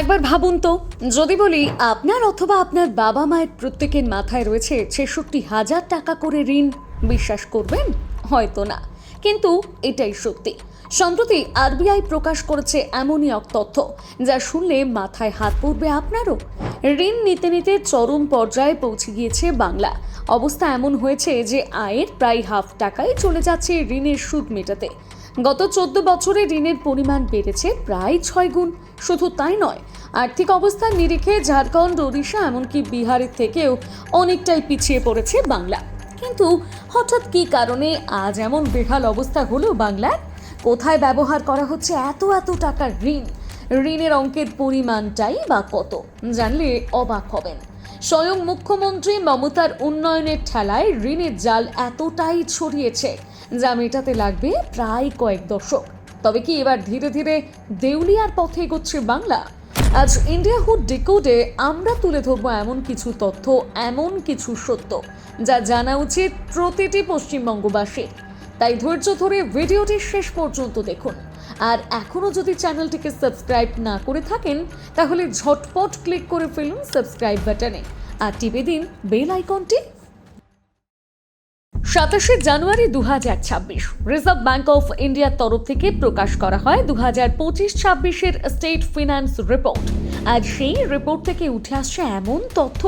একবার ভাবুন তো, যদি বলি আপনার অথবা আপনার বাবা মায়ের প্রত্যেকের মাথায় রয়েছে ছেষট্টি হাজার টাকা করে ঋণ, বিশ্বাস করবেন? হয়তো না। কিন্তু এটাই সত্যি। সম্প্রতি আরবিআই প্রকাশ করেছে এমনই এক তথ্য, যা শুনলে মাথায় হাত পড়বে আপনারও। ঋণ নিতে নিতে চরম পর্যায়ে পৌঁছে গিয়েছে বাংলা। অবস্থা এমন হয়েছে যে আয়ের প্রায় হাফ টাকাই চলে যাচ্ছে ঋণের সুদ মেটাতে। গত চোদ্দ বছরে ঋণের পরিমাণ বেড়েছে প্রায় ছয় গুণ। শুধু তাই নয়, আর্থিক অবস্থার নিরিখে ঝাড়খণ্ড, ওড়িশা এমনকি বিহারের থেকেও অনেকটাই পিছিয়ে পড়েছে বাংলা। কিন্তু হঠাৎ কী কারণে আজ এমন বেহাল অবস্থা হলো বাংলার? কোথায় ব্যবহার করা হচ্ছে এত এত টাকার ঋণ? ঋণের অঙ্কের পরিমাণটাই বা কত? জানলে অবাক হবেন। স্বয়ং মুখ্যমন্ত্রী মমতার উন্নয়নের ঠেলায় ঋণের জাল এতটাই ছড়িয়েছে। যা মেটাতে লাগবে প্রায় কয়েক দশক। তবে কি এবার ধীরে ধীরে দেউলিয়ার পথে এগোচ্ছে বাংলা? আজ ইন্ডিয়া হুড ডিকোডে আমরা তুলে ধরবো এমন কিছু তথ্য, এমন কিছু সত্য, যা জানা উচিত প্রতিটি পশ্চিমবঙ্গবাসীর। তাই ধৈর্য ধরে ভিডিওটি শেষ পর্যন্ত দেখুন। আর এখনও যদি চ্যানেলটিকে সাবস্ক্রাইব না করে থাকেন, তাহলে ঝটপট ক্লিক করে ফেলুন সাবস্ক্রাইব বাটনে। আর টিপে দিন বেল আইকনটি সাতাশে জানুয়ারি দু হাজার ছাব্বিশ রিজার্ভ ব্যাঙ্ক অফ ইন্ডিয়ার তরফ থেকে প্রকাশ করা হয় দু হাজার পঁচিশ ছাব্বিশের স্টেট ফিনান্স রিপোর্ট আজ সেই রিপোর্ট থেকে উঠে আসছে এমন তথ্য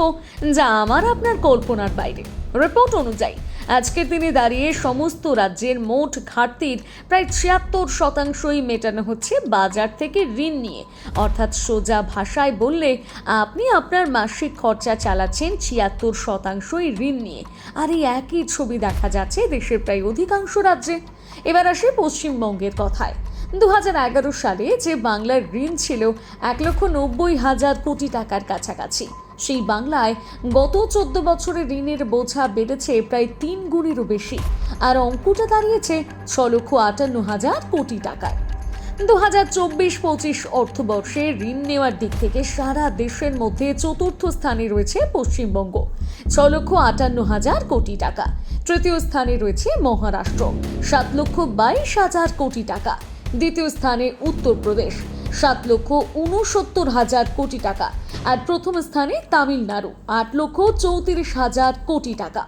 যা আমার আপনার কল্পনার বাইরে। রিপোর্ট অনুযায়ী আজকের দিনে দাঁড়িয়ে সমস্ত রাজ্যের মোট ঘাটতির প্রায় ছিয়াত্তর শতাংশই মেটানো হচ্ছে বাজার থেকে ঋণ নিয়ে। অর্থাৎ সোজা ভাষায় বললে, আপনি আপনার মাসিক খরচা চালাচ্ছেন ছিয়াত্তর শতাংশই ঋণ নিয়ে। আর এই একই ছবি দেখা যাচ্ছে দেশের প্রায় অধিকাংশ রাজ্যে। এবার আসে পশ্চিমবঙ্গের কথায়। দু হাজার এগারো সালে যে বাংলার ঋণ ছিল এক লক্ষ নব্বই হাজার কোটি টাকার কাছাকাছি। সেই বাংলায় গত চোদ্দ বছরে ঋণের বোঝা বেড়েছে প্রায় তিন গুণেরও বেশি। আর অঙ্কটা দাঁড়িয়েছে ছ লক্ষ আটান্ন হাজার কোটি টাকায়। দু হাজার চব্বিশ পঁচিশ অর্থবর্ষে ঋণ নেওয়ার দিক থেকে সারা দেশের মধ্যে চতুর্থ স্থানে রয়েছে পশ্চিমবঙ্গ। ছ লক্ষ আটান্ন হাজার কোটি টাকা। তৃতীয় স্থানে রয়েছে মহারাষ্ট্র। সাত লক্ষ বাইশ হাজার কোটি টাকা। দ্বিতীয় স্থানে উত্তরপ্রদেশ। সাত লক্ষ উনসত্তর হাজার কোটি টাকা। আর প্রথম স্থানে তামিলনাড়ু, আট লক্ষ চৌত্রিশ হাজার কোটি টাকা।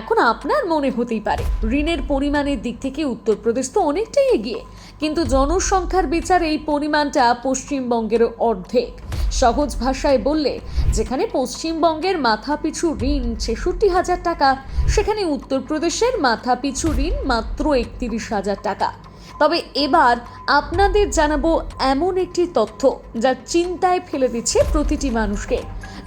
এখন আপনার মনে হতেই পারে, ঋণের পরিমাণের দিক থেকে উত্তরপ্রদেশ তো অনেকটাই এগিয়ে, কিন্তু জনসংখ্যার বিচার এই পরিমাণটা পশ্চিমবঙ্গের অর্ধেক। সহজ ভাষায় বললে, যেখানে পশ্চিমবঙ্গের মাথাপিছু ঋণ ছেষট্টি হাজার টাকা, সেখানে উত্তরপ্রদেশের মাথাপিছু ঋণ মাত্র একত্রিশ হাজার টাকা। তবে এবার আপনাদের জানাব এমন একটি তথ্য যা চিন্তায় ফেলে দিচ্ছে প্রতিটি মানুষকে।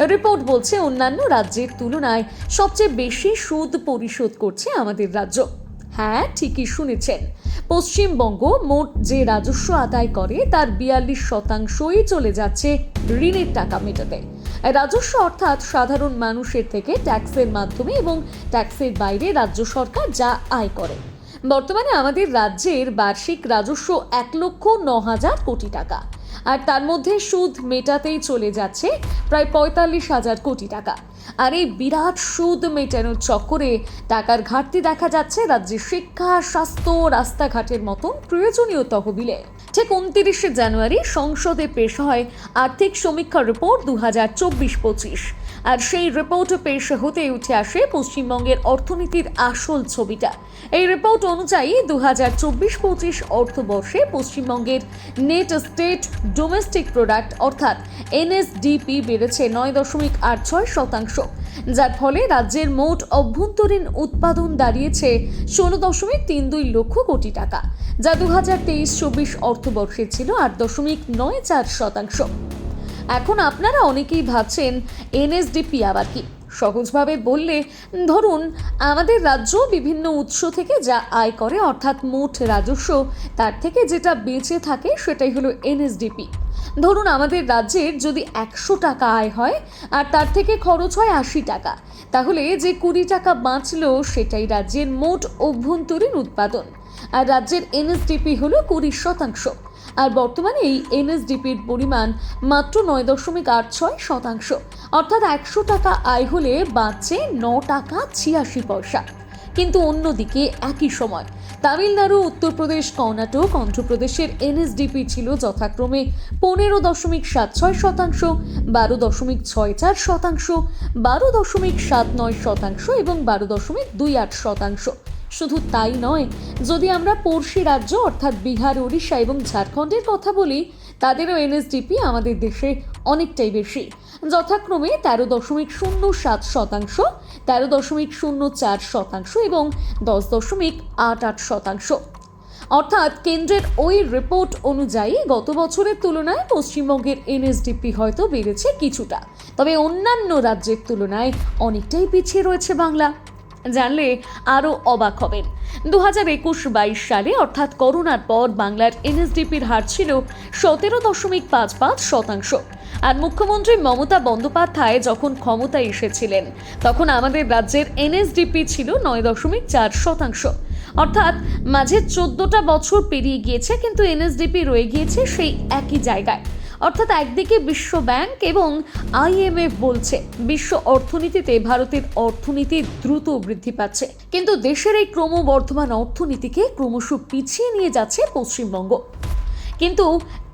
রিপোর্ট বলছে, অন্যান্য রাজ্যের তুলনায় সবচেয়ে বেশি সুদ পরিশোধ করছে আমাদের রাজ্য। হ্যাঁ ঠিকই শুনেছেন। পশ্চিমবঙ্গ মোট যে রাজস্ব আদায় করে, তার বিয়াল্লিশ শতাংশই চলে যাচ্ছে ঋণের টাকা মেটাতে। রাজস্ব অর্থাৎ সাধারণ মানুষের থেকে ট্যাক্সের মাধ্যমে এবং ট্যাক্সের বাইরে রাজ্য সরকার যা আয় করে। বর্তমানে আমাদের রাজ্যের বার্ষিক রাজস্ব এক লক্ষ ন হাজার কোটি টাকা। আর তার মধ্যে সুদ মেটাতেই চলে যাচ্ছে প্রায় পঁয়তাল্লিশ হাজার কোটি টাকা। আর এই বিরাট সুদ মেটানোর চক্করে টাকার ঘাটতি দেখা যাচ্ছে রাজ্যের শিক্ষা, স্বাস্থ্য, রাস্তাঘাটের মতন প্রয়োজনীয় তহবিলে। ঠিক উনতিরিশে জানুয়ারি সংসদে পেশ হয় আর্থিক সমীক্ষা রিপোর্ট দু হাজার চব্বিশ পঁচিশ। আর সেই রিপোর্ট পেশ হতে উঠে আসে পশ্চিমবঙ্গের অর্থনীতির আসল ছবিটা। এই রিপোর্ট অনুযায়ী দু হাজার চব্বিশ পঁচিশ অর্থবর্ষে পশ্চিমবঙ্গের নেট স্টেট ডোমেস্টিক প্রোডাক্ট অর্থাৎ এনএসডিপি বেড়েছে নয় দশমিক আট ছয় শতাংশ, যার ফলে রাজ্যের মোট অভ্যন্তরীণ উৎপাদন দাঁড়িয়েছে ষোলো দশমিক তিন দুই লক্ষ কোটি টাকা, যা দু হাজার তেইশ চব্বিশ অর্থবর্ষে ছিল আট দশমিক নয় চার শতাংশ। এখন আপনারা অনেকেই ভাবছেন এনএসডিপি আবার কি? সহজভাবে বললে, ধরুন, আমাদের রাজ্য বিভিন্ন উৎস থেকে যা আয় করে, অর্থাৎ মোট রাজস্ব, তার থেকে যেটা বেঁচে থাকে সেটাই হলো এনএসডিপি। ধরুন, আমাদের রাজ্যের যদি একশো টাকা আয় হয়, আর তার থেকে খরচ হয় আশি টাকা, তাহলে যে কুড়ি টাকা বাঁচল সেটাই রাজ্যের মোট অভ্যন্তরীণ উৎপাদন, আর রাজ্যের এনএসডিপি হলো কুড়ি শতাংশ। আর বর্তমানে এই এনএসডিপির পরিমাণ মাত্র নয় দশমিক আট ছয় শতাংশ। অর্থাৎ একশো টাকা আয় হলে বাঁচছে ন টাকা ছিয়াশি পয়সা। কিন্তু অন্যদিকে একই সময় তামিলনাড়ু, উত্তরপ্রদেশ, কর্ণাটক, অন্ধ্রপ্রদেশের এনএসডিপি ছিল যথাক্রমে পনেরো দশমিক সাত ছয় শতাংশ, বারো দশমিক ছয় চার শতাংশ, বারো দশমিক সাত নয় শতাংশ এবং বারো দশমিক দুই আট শতাংশ। শুধু তাই নয়, যদি আমরা পড়শি রাজ্য, অর্থাৎ বিহার উড়িষ্যা এবং ঝাড়খণ্ডের কথা বলি, তাদেরও এনএসডিপি আমাদের দেশে অনেকটাই বেশি। যথাক্রমে তেরো দশমিক শূন্য সাত শতাংশ, তেরো দশমিক শূন্য চার শতাংশ এবং দশ দশমিক আট আট শতাংশ। অর্থাৎ কেন্দ্রের ওই রিপোর্ট অনুযায়ী গত বছরের তুলনায় পশ্চিমবঙ্গের এনএসডিপি হয়তো বেড়েছে কিছুটা, তবে অন্যান্য রাজ্যের তুলনায় অনেকটাই পিছিয়ে রয়েছে বাংলা। জানলে আরও অবাক হবেন। দু হাজার একুশ বাইশ সালে অর্থাৎ করোনার পর বাংলার এনএসডিপির হার ছিল সতেরো দশমিক পাঁচ পাঁচ শতাংশ। আর মুখ্যমন্ত্রী মমতা বন্দ্যোপাধ্যায় যখন ক্ষমতায় এসেছিলেন, তখন আমাদের রাজ্যের এনএসডিপি ছিল নয় দশমিক চার শতাংশ। অর্থাৎ মাঝে চোদ্দটা বছর পেরিয়ে গিয়েছে, কিন্তু এনএসডিপি রয়ে গিয়েছে সেই একই জায়গায়। অর্থাৎ একদিকে বিশ্ব ব্যাংক এবং আইএমএফ বলছে, বিশ্ব অর্থনীতিতে ভারতের অর্থনীতি দ্রুত বৃদ্ধি পাচ্ছে। কিন্তু দেশের এই ক্রমবর্ধমান অর্থনীতিকে ক্রমশ পিছিয়ে নিয়ে যাচ্ছে পশ্চিমবঙ্গ। কিন্তু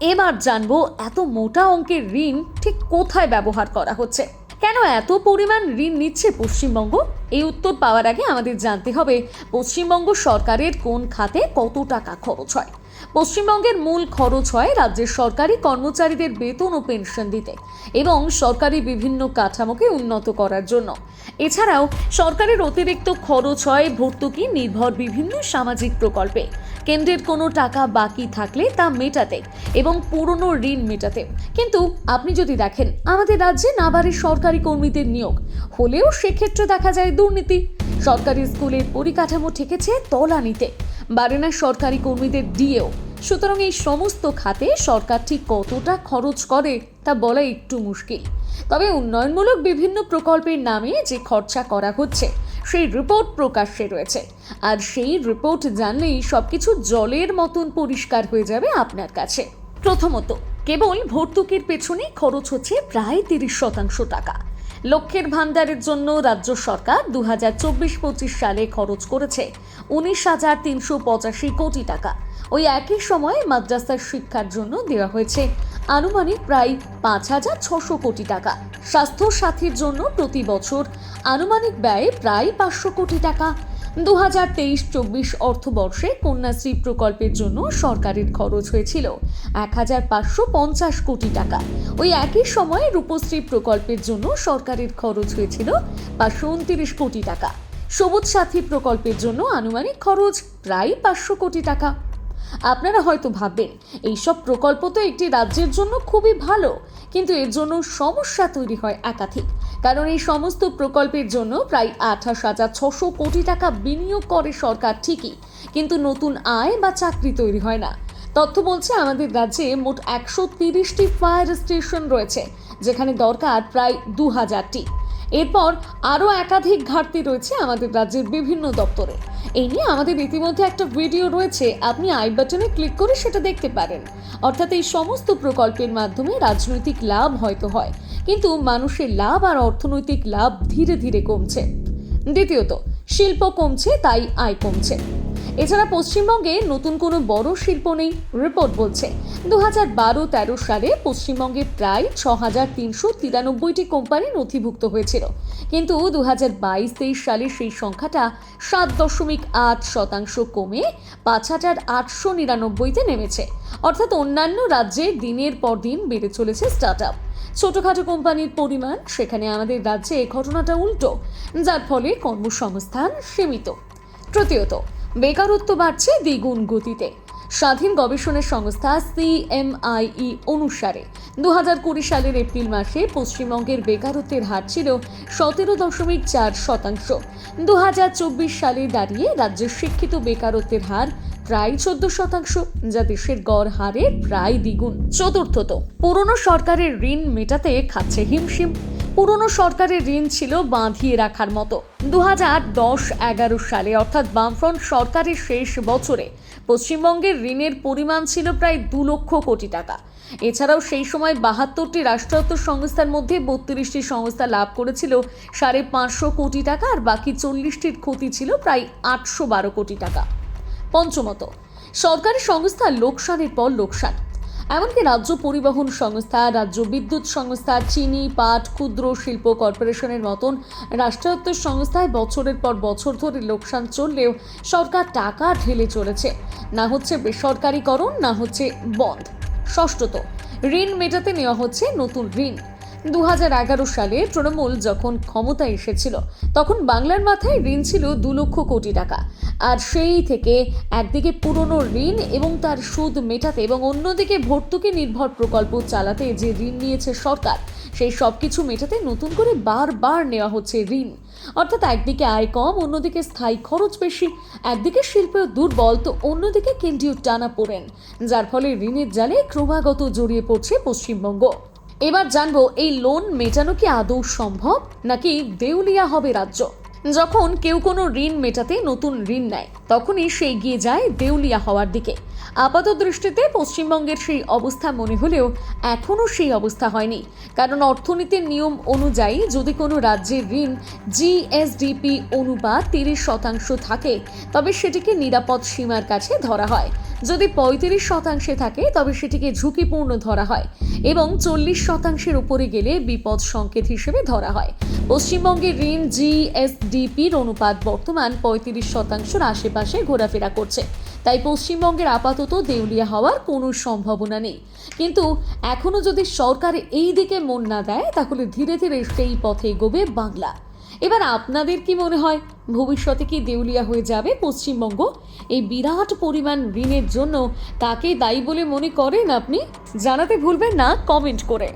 এবার জানব এত মোটা অঙ্কের ঋণ ঠিক কোথায় ব্যবহার করা হচ্ছে? কেন এত পরিমাণ ঋণ নিচ্ছে পশ্চিমবঙ্গ? এই উত্তর পাওয়ার আগে আমাদের জানতে হবে, পশ্চিমবঙ্গ সরকারের কোন খাতে কত টাকা খরচ হয়? পশ্চিমবঙ্গের মূল খরচ হয় রাজ্যের সরকারি কর্মচারীদের বেতন ও পেনশন দিতে এবং সরকারি বিভিন্ন কাঠামোকে উন্নত করার জন্য। এছাড়াও সরকারের অতিরিক্ত খরচ হয় ভর্তুকি, নির্ভর বিভিন্ন সামাজিক প্রকল্পে। কেন্দ্রের কোনো টাকা বাকি থাকলে তা মেটাতে এবং পুরনো ঋণ মেটাতে। কিন্তু আপনি যদি দেখেন আমাদের রাজ্যে নাবারে সরকারি কর্মীদের নিয়োগ, হলেও সেক্ষেত্রে দেখা যায় দুর্নীতি। সরকারি স্কুলের পরিকাঠামো ঠেকেছে তলানিতে বাড়ে না সরকারি কর্মীদের দিয়েও। সুতরাং এই সমস্ত খাতে সরকার ঠিক কতটা খরচ করে তা বলা একটু মুশকিল। তবে উন্নয়নমূলক বিভিন্ন প্রকল্পের নামে যে খরচা করা হচ্ছে, সেই রিপোর্ট প্রকাশ্যে রয়েছে। আর সেই রিপোর্ট জানলেই সবকিছু জলের মতন পরিষ্কার হয়ে যাবে আপনার কাছে। প্রথমত, কেবল ভর্তুকির পেছনে খরচ হচ্ছে প্রায় তিরিশ শতাংশ টাকা। লক্ষ্যের ভাণ্ডারের জন্য রাজ্য সরকার দু হাজার চব্বিশ পঁচিশ সালে খরচ করেছে উনিশ হাজার তিনশো পঁচাশি কোটি টাকা। ওই একই সময়ে মাদ্রাসার শিক্ষার জন্য দেওয়া হয়েছে আনুমানিক প্রায় পাঁচ হাজার ছশো কোটি টাকা। স্বাস্থ্য সাথীর জন্য প্রতি বছর আনুমানিক ব্যয় প্রায় পাঁচশো কোটি টাকা। দু হাজার তেইশ চব্বিশ অর্থবর্ষে কন্যাশ্রী প্রকল্পের জন্য সরকারের খরচ হয়েছিল এক হাজার পাঁচশো পঞ্চাশ কোটি টাকা। ওই একই সময়ে রূপশ্রী প্রকল্পের জন্য সরকারের খরচ হয়েছিল পাঁচশো উনত্রিশ কোটি টাকা। সবুজ সাথী প্রকল্পের জন্য আনুমানিক খরচ প্রায় পাঁচশো কোটি টাকা। আপনারা হয়তো ভাববেন, এইসব প্রকল্প তো একটি রাজ্যের জন্য খুবই ভালো, কিন্তু এর জন্য সমস্যা তৈরি হয় একাধিক। কারণ এই সমস্ত প্রকল্পের জন্য প্রায় আঠাশ হাজার ছশো কোটি টাকা বিনিয়োগ করে সরকার ঠিকই, কিন্তু নতুন আয় বা চাকরি তৈরি হয় না। তথ্য বলছে, আমাদের রাজ্যে মোট একশো তিরিশটি ফায়ার স্টেশন রয়েছে, যেখানে দরকার প্রায় দু হাজারটি এরপর আরও একাধিক ঘাটতি রয়েছে আমাদের রাজ্যের বিভিন্ন দপ্তরে। এই নিয়ে আমাদের ইতিমধ্যে একটা ভিডিও রয়েছে, আপনি আই বাটনে ক্লিক করে সেটা দেখতে পারেন। অর্থাৎ এই সমস্ত প্রকল্পের মাধ্যমে রাজনৈতিক লাভ হয়তো হয়। কিন্তু মানুষের লাভ আর অর্থনৈতিক লাভ ধীরে ধীরে কমছে। দ্বিতীয়ত, শিল্প কমছে, তাই আয় কমছে। এছাড়া পশ্চিমবঙ্গে নতুন কোনো বড় শিল্প নেই, রিপোর্ট বলছে। দু হাজার বারো তেরো সালে পশ্চিমবঙ্গে প্রায় ছ হাজার তিনশো তিরানব্বইটি কোম্পানি নথিভুক্ত হয়েছিল। কিন্তু দু হাজার বাইশ তেইশ সালে সেই সংখ্যাটা সাত দশমিক আট শতাংশ কমে পাঁচ হাজার আটশো নিরানব্বইতে নেমেছে। অর্থাৎ অন্যান্য রাজ্যে দিনের পর দিন বেড়ে চলেছে স্টার্ট আপ ছোটখাটো কোম্পানির পরিমাণ সেখানে আমাদের রাজ্যে এই ঘটনাটা উল্টো। যার ফলে কর্মসংস্থান সীমিত। তৃতীয়ত, বেকারত্ব বাড়ছে দ্বিগুণ গতিতে। স্বাধীন গবেষণা সংস্থা সিএমআইই অনুসারে দু হাজার কুড়ি সালের এপ্রিল মাসে পশ্চিমবঙ্গের বেকারত্বের হার ছিল সতেরো দশমিক চার শতাংশ। দু হাজার চব্বিশ সালে দাঁড়িয়ে রাজ্যের শিক্ষিত বেকারত্বের হার প্রায় চোদ্দ শতাংশ, যা দেশের গড় হারের প্রায় দ্বিগুণ। চতুর্থত, পুরনো সরকারের ঋণ মেটাতে খাচ্ছে হিমশিম। পুরনো সরকারের ঋণ ছিল বাঁধিয়ে রাখার মতো। দু হাজার দশ এগারো সালে, অর্থাৎ বামফ্রন্ট সরকারের শেষ বছরে, পশ্চিমবঙ্গের ঋণের পরিমাণ ছিল প্রায় দু লক্ষ কোটি টাকা। এছাড়াও সেই সময় বাহাত্তরটি রাষ্ট্রায়ত্ত সংস্থার মধ্যে বত্রিশটি সংস্থা লাভ করেছিল সাড়ে পাঁচশো কোটি টাকা, আর বাকি চল্লিশটির ক্ষতি ছিল প্রায় আটশো বারো কোটি টাকা। পঞ্চমত, সরকারি সংস্থা লোকসানের পর লোকসান। এমনকি রাজ্য পরিবহন সংস্থা, রাজ্য বিদ্যুৎ সংস্থা, চিনি, পাট, ক্ষুদ্র শিল্প কর্পোরেশনের মতন রাষ্ট্রায়ত্ত সংস্থায় বছরের পর বছর ধরে লোকসান চললেও সরকার টাকা ঢেলে চলেছে। না হচ্ছে বেসরকারীকরণ, না হচ্ছে বন্ধ। ষষ্ঠত, ঋণ মেটাতে নেওয়া হচ্ছে নতুন ঋণ। দু হাজার এগারো সালে তৃণমূল যখন ক্ষমতা এসেছিল, তখন বাংলার মাথায় ঋণ ছিল দু লক্ষ কোটি টাকা। আর সেই থেকে একদিকে পুরনো ঋণ এবং তার সুদ মেটাতে এবং অন্যদিকে ভর্তুকি নির্ভর প্রকল্প চালাতে যে ঋণ নিয়েছে সরকার, সেই সব কিছু মেটাতে নতুন করে বারবার নেওয়া হচ্ছে ঋণ। অর্থাৎ একদিকে আয় কম, অন্যদিকে স্থায়ী খরচ বেশি, একদিকে শিল্প দুর্বল, তো অন্যদিকে কেন্দ্রীয় টানা পড়েন, যার ফলে ঋণের জালে ক্রমাগত জড়িয়ে পড়ছে পশ্চিমবঙ্গ। এবার জানব এই লোন মেটানো কি আদৌ সম্ভব? নাকি দেউলিয়া হবে রাজ্য? যখন কেউ কোনো ঋণ মেটাতে নতুন ঋণ নেয়, তখনই সে এগিয়ে যায় দেউলিয়া হওয়ার দিকে। আপাত দৃষ্টিতে পশ্চিমবঙ্গের সেই অবস্থা মনে হলেও এখনও সেই অবস্থা হয়নি। কারণ অর্থনীতির নিয়ম অনুযায়ী যদি কোনো রাজ্যের ঋণ জিএসডিপি অনুপাত তিরিশ শতাংশ থাকে, তবে সেটিকে নিরাপদ সীমার কাছে ধরা হয়। যদি পঁয়ত্রিশ শতাংশে থাকে, তবে সেটিকে ঝুঁকিপূর্ণ ধরা হয় এবং চল্লিশ শতাংশের উপরে গেলে বিপদ সংকেত হিসেবে ধরা হয়। পশ্চিমবঙ্গের ঋণ জিএসডিপির অনুপাত বর্তমান পঁয়ত্রিশ শতাংশের আশেপাশে ঘোরাফেরা করছে। তাই পশ্চিমবঙ্গের আপাতত দেউলিয়া হওয়ার কোনো সম্ভাবনা নেই। কিন্তু এখনও যদি সরকার এই দিকে মন না দেয়, তাহলে ধীরে ধীরে সেই পথে এগোবে বাংলা। এবার আপনাদের কি মনে হয়? ভবিষ্যতে কি দেউলিয়া হয়ে যাবে পশ্চিমবঙ্গ? এই বিরাট পরিমাণ ঋণের জন্য কাকে দায়ী বলে মনে করেন আপনি? জানাতে ভুলবেন না, কমেন্ট করে।